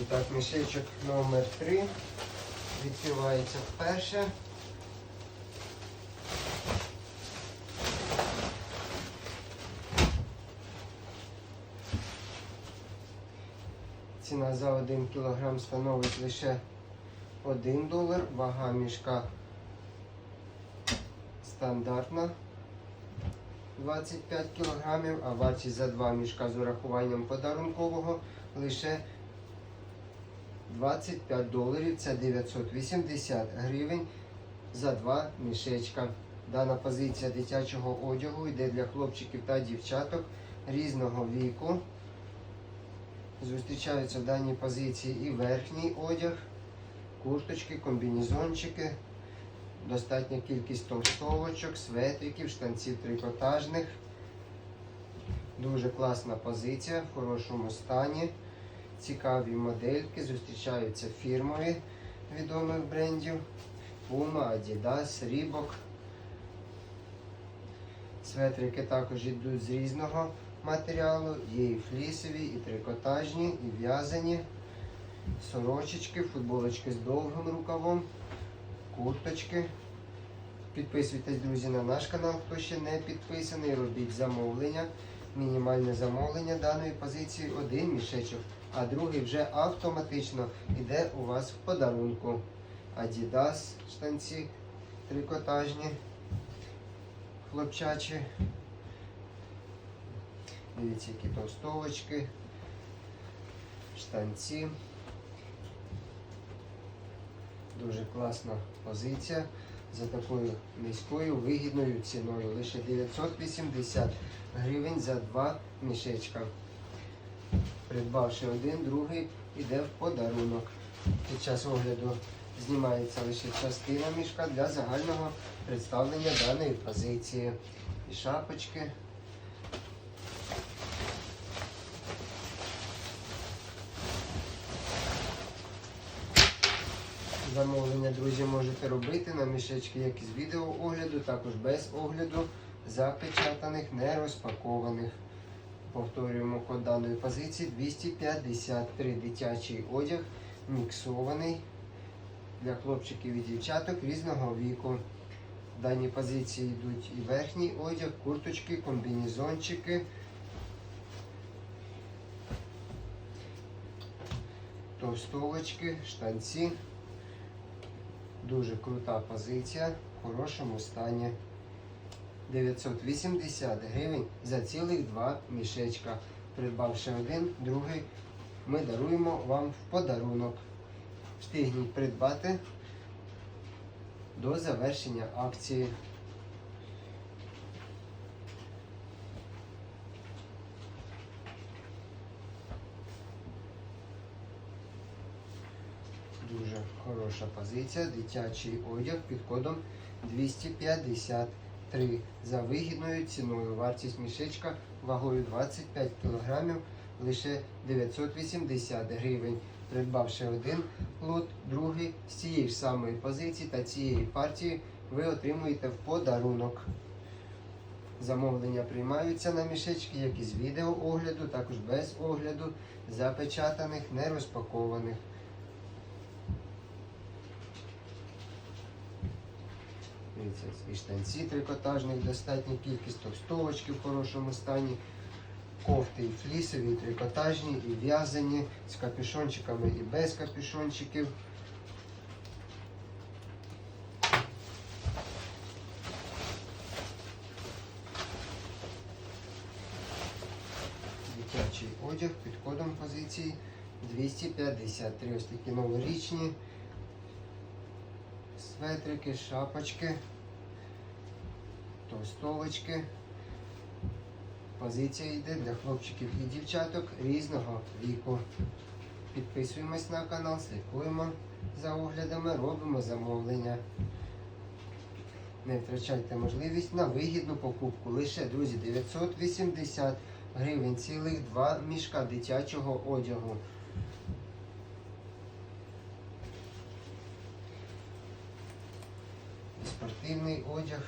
І так, мішечок номер 3 відкривається вперше. Ціна за 1 кг становить лише 1 долар, вага мішка стандартна. 25 кг, а вартість за 2 мішка з урахуванням подарункового лише 25 доларів, це 980 гривень за два мішечка. Дана позиція дитячого одягу йде для хлопчиків та дівчаток різного віку. Зустрічаються в даній позиції і верхній одяг, курточки, комбінезончики, достатня кількість товстовочок, светриків, штанців трикотажних. Дуже класна позиція в хорошому стані. Цікаві модельки, зустрічаються фірмові відомих брендів. Puma, Adidas, Reebok. Светрики також йдуть з різного матеріалу. Є і флісові, і трикотажні, і в'язані. Сорочечки, футболочки з довгим рукавом, курточки. Підписуйтесь, друзі, на наш канал, хто ще не підписаний. Робіть замовлення. Мінімальне замовлення даної позиції один мішечок, а другий вже автоматично йде у вас в подарунку. Adidas штанці трикотажні, хлопчачі. Дивіться, які товстовочки, штанці. Дуже класна позиція за такою низькою вигідною ціною. Лише 980 гривень за два мішечка. Придбавши один, другий йде в подарунок. Під час огляду знімається лише частина мішка для загального представлення даної позиції. І шапочки. Замовлення, друзі, можете робити на мішечки як із відео огляду, також без огляду, запечатаних, не розпакованих. Повторюємо код даної позиції 253 дитячий одяг, міксований для хлопчиків і дівчаток різного віку. В даній позиції йдуть і верхній одяг, курточки, комбінезончики. Товстовочки, штанці. Дуже крута позиція в хорошому стані. 980 гривень за цілих два мішечка. Придбавши один, другий, ми даруємо вам в подарунок. Встигніть придбати до завершення акції. Дуже хороша позиція. Дитячий одяг під кодом 253 за вигідною ціною. Вартість мішечка вагою 25 кг лише 980 гривень. Придбавши один лот, другий з цієї ж самої позиції та цієї партії ви отримуєте в подарунок. Замовлення приймаються на мішечки, як із відео огляду, також без огляду, запечатаних, не розпакованих. Дивіться, і штанці трикотажних, достатня кількість товстовочки в хорошому стані, кофти і флісові, і трикотажні, і в'язані, з капюшончиками і без капюшончиків. Дитячий одяг під кодом позиції 253. Ось такі новорічні светрики, шапочки, товстовочки. Позиція йде для хлопчиків і дівчаток різного віку. Підписуємось на канал, слідкуємо за оглядами, робимо замовлення. Не втрачайте можливість на вигідну покупку. Лише, друзі, 980 гривень, цілих два мішка дитячого одягу. Спортивний одяг.